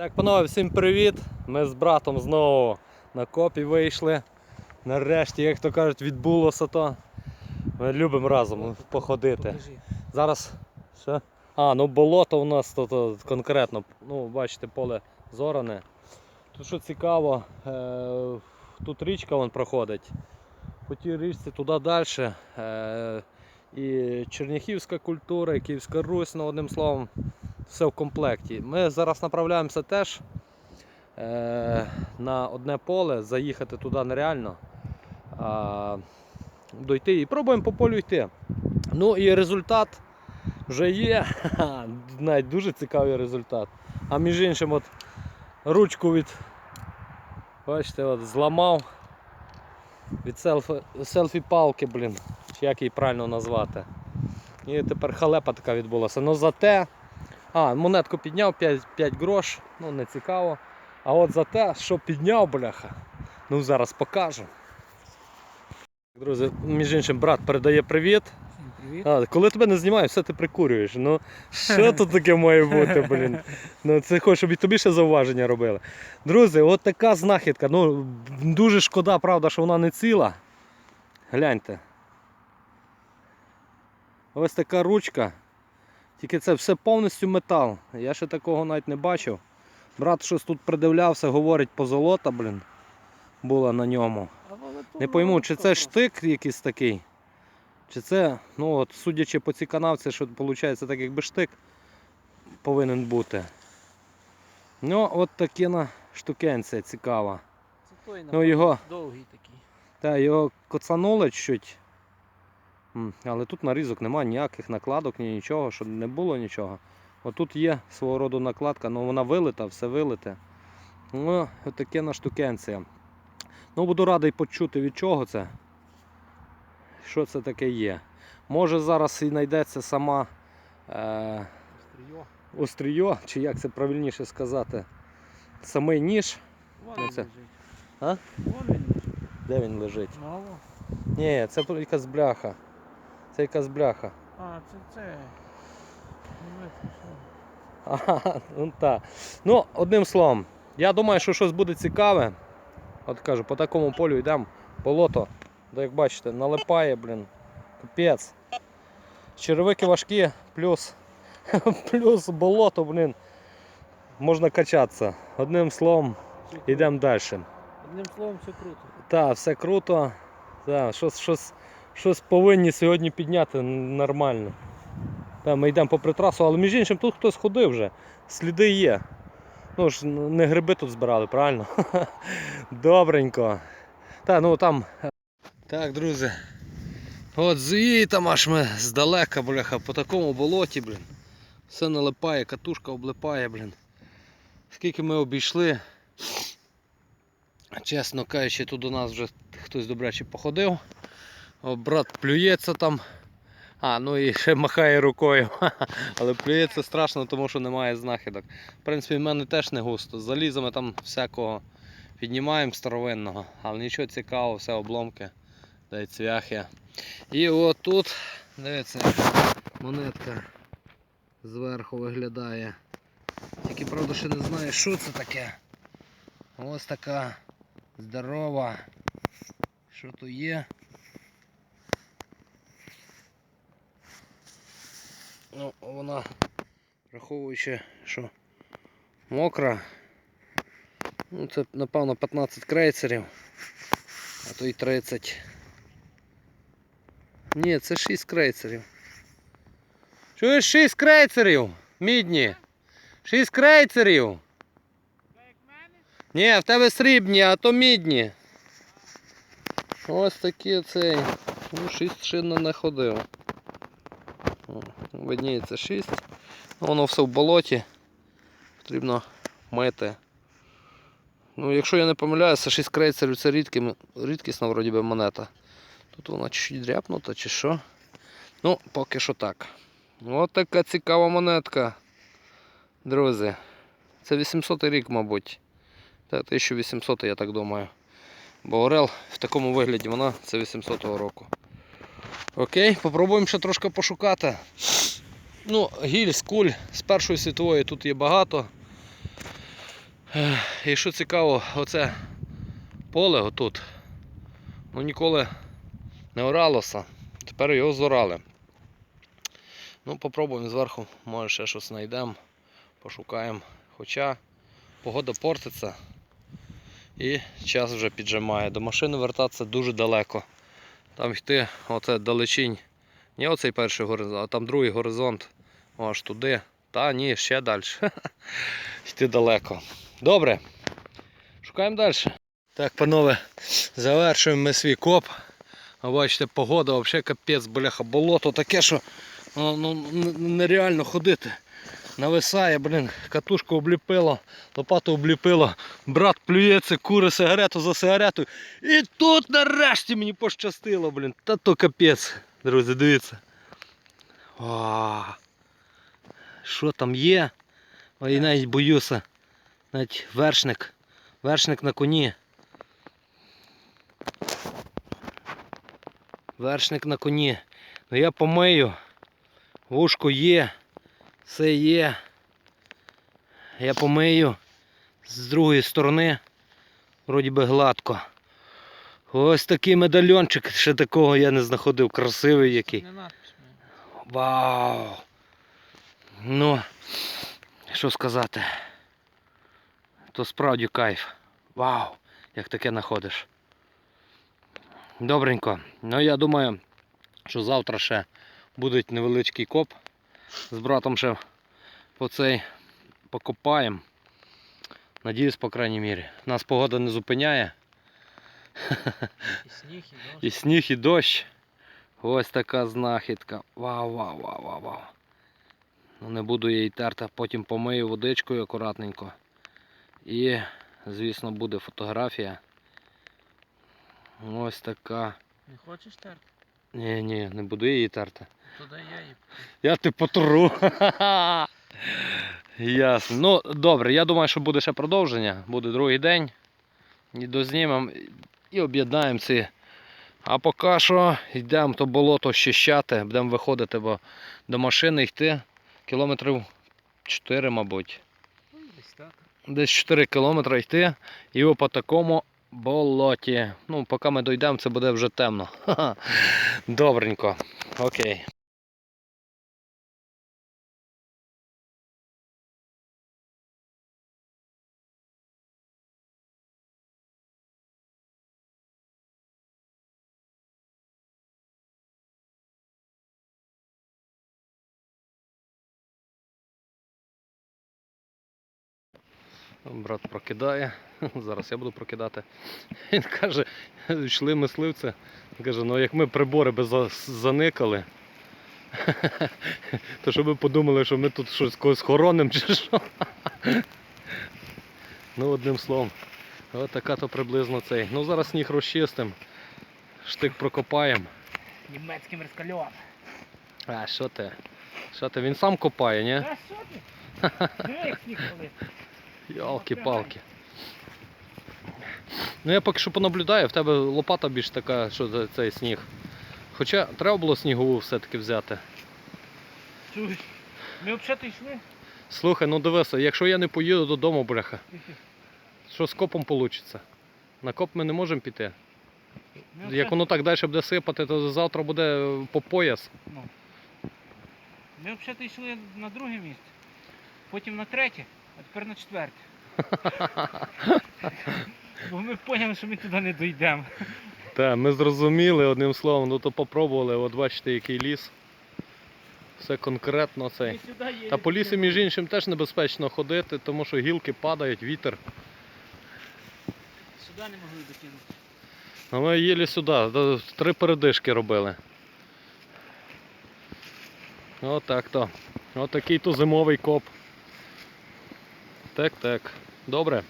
Так, панове, всім привіт! Ми з братом знову на копі вийшли. Нарешті, як то кажуть, відбулося то. Ми любимо разом походити. Зараз що? А, ну болото у нас тут конкретно. Ну, бачите, поле зоране. Тут що цікаво, е, тут річка вон проходить. По тій річці туди далі. Е, і черняхівська культура, і Київська Русь, ну, одним словом, все в комплекті. Ми зараз направляємося теж е, на одне поле, заїхати туди нереально. А, дойти і пробуємо по полю йти. Ну і результат вже є. Навіть дуже цікавий результат. А між іншим, от ручку від бачите, от зламав від селфі, селфі-палки, блін, чи як її правильно назвати. І тепер халепа така відбулася. Ну зате. А, монетку підняв 5, 5 грош, ну не цікаво. А от за те, що підняв, бляха, ну зараз покажу. Друзі, між іншим, брат передає привіт. Привіт. А, коли тебе не знімаю, все ти прикурюєш. Ну, що тут таке має бути, блін? Ну, це хоч, щоб і тобі ще зауваження робили. Друзі, от така знахідка. Ну, дуже шкода, правда, що вона не ціла. Гляньте. Ось така ручка. Тільки це все повністю метал. Я ще такого навіть не бачив. Брат щось тут придивлявся, говорить позолота, блін. Була на ньому. Не пойму, чи це штик якийсь такий, чи це, ну от, судячи по цій канавці, що виходить так якби штик повинен бути. Ну, от такі на штукенція цікава. Це той, Ну, його- довгий такий. Та його коцанули чуть. Але тут нарізок немає ніяких накладок, ні нічого, щоб не було нічого. Отут є свого роду накладка, але вона вилита, все вилите. Ну, от таке на штукенція. Ну, буду радий почути від чого це. Що це таке є. Може зараз і знайдеться сама е, остріо, чи як це правильніше сказати, самий ніж. Вон Ну, він це- лежить. А? Вон він лежить. Де він лежить? Мало. Ні, це якась бляха. Це якась бляха. А, це це. Ну. Ага, ну так. Ну, одним словом, я думаю, що щось буде цікаве. От кажу, по такому полю йдемо, болото, де як бачите, налипає, блін. Капець. Черевики важкі, плюс, плюс болото, блін. Можна качатися. Одним словом, йдемо далі. Одним словом, все круто. Так, все круто. Так, щось, щось, щось повинні сьогодні підняти нормально. Так, ми йдемо попри трасу, але між іншим тут хтось ходив вже. Сліди є. Ну ж не гриби тут збирали, правильно? Добренько. Так, ну там. Так, друзі. От звітом аж ми здалека, бляха, по такому болоті, блін. Все налипає, катушка облипає, блін. Скільки ми обійшли. Чесно кажучи, тут до нас вже хтось добряче походив. О, брат плюється там. А, ну і ще махає рукою. Але плюється страшно, тому що немає знахідок. В принципі, в мене теж не густо. З залізами там всякого піднімаємо старовинного, але нічого цікавого, все обломки, та й цвяхи. І от тут, дивіться, монетка зверху виглядає. Тільки правда ще не знаю, що це таке. Ось така здорова. Що то є? Ну, вона, враховуючи, що мокра. Ну, це, напевно, 15 крейцерів, а то й 30. Ні, це 6 крейцерів. Чуєш 6 крейцерів? Мідні. 6 крейцерів. Ні, в тебе срібні, а то мідні. Ось такі цей. Ну, 6 шин не ходив. Видніється 6. Воно все в болоті. Потрібно мити. Ну, якщо я не помиляюся, 6 крейцерів це рідкі, рідкісна вроді би монета. Тут вона чуть дряпнута чи що. Ну, поки що так. Ось така цікава монетка. Друзі. Це 800 рік, мабуть. Та 1800, я так думаю. Бо Орел в такому вигляді вона це 800 року. Окей, попробуємо ще трошки пошукати. Ну, гільз, куль з Першої світової тут є багато. І що цікаво, оце поле отут, ну ніколи не оралося. Тепер його зорали. Ну, попробуємо зверху, може ще щось знайдемо, пошукаємо. Хоча погода портиться і час вже піджимає. До машини вертатися дуже далеко. Там йти, оце далечінь. Не оцей перший горизонт, а там другий горизонт. Аж туди. Та ні, ще далі. Йти далеко. Добре. Шукаємо далі. Так, панове, завершуємо ми свій коп. Бачите, погода взагалі капець, бляха, болото таке, що ну, ну, нереально ходити. Нависає, блін, катушку обліпило, лопату обліпило, брат плюється, кури сигарету за сигаретою. І тут нарешті мені пощастило, блін. Та то капець. Друзі, дивіться. О, що там є? Ой, навіть боюся. Навіть вершник. Вершник на коні. Вершник на коні. Ну я помию. Вушко є. Все є. Я помию. З другої сторони. Вроді би гладко. Ось такий медальончик. Ще такого я не знаходив. Красивий який. Вау! Ну, що сказати? То справді кайф. Вау! Як таке знаходиш. Добренько. Ну я думаю, що завтра ще буде невеличкий коп. З братом ще по цей покопаємо. Надіюсь, по крайній мірі. Нас погода не зупиняє. І сніг, і дощ. І сніг, і дощ. Ось така знахідка. Вау, вау, вау, вау, вау. Ну не буду її терти, потім помию водичкою акуратненько. І, звісно, буде фотографія. Ось така. Не хочеш терти? Ні, ні, не буду її терти. Туди я і Я ти потру. Ясно. Ну, добре, я думаю, що буде ще продовження. Буде другий день. І дознімемо і об'єднаємо ці. А поки що йдемо то болото щищати, будемо виходити, бо до машини йти кілометрів 4, мабуть. Ну. Десь 4 кілометри йти і по такому болоті. Ну, поки ми дійдемо, це буде вже темно. Ха-ха. Добренько. Окей. Брат прокидає. Зараз я буду прокидати. Він каже, йшли мисливці. Він каже, ну як ми прибори би заникали, то щоб ви подумали, що ми тут щось когось хоронимо чи що. Ну, одним словом, от така то приблизно цей. Ну зараз сніг розчистим, штик прокопаємо. Німецьким розкальом. А що ти? Що ти? Він сам копає, ні? А що ти? Диви, як сніг коли. Ялки-палки. Ну я поки що понаблюдаю, в тебе лопата більш така, що цей сніг. Хоча треба було снігову все-таки взяти. Чуєш? Ми взагалі йшли. Слухай, ну дивися, якщо я не поїду додому, бляха, що з копом вийде? На коп ми не можемо піти. Ми Як воно так далі буде сипати, то завтра буде по пояс. Ну. Ми взагалі йшли на друге місце, потім на третє, а тепер на четверте. Бо ми поняли, що ми туди не дійдемо. Так, ми зрозуміли одним словом, ну то попробували, от бачите, який ліс. Все конкретно цей. Та по лісу, між іншим, теж небезпечно ходити, тому що гілки падають, вітер. Сюди не могли докинути. А ми їли сюди, три передишки робили. Отак то. Отакий то зимовий коп. Так, так. Добре.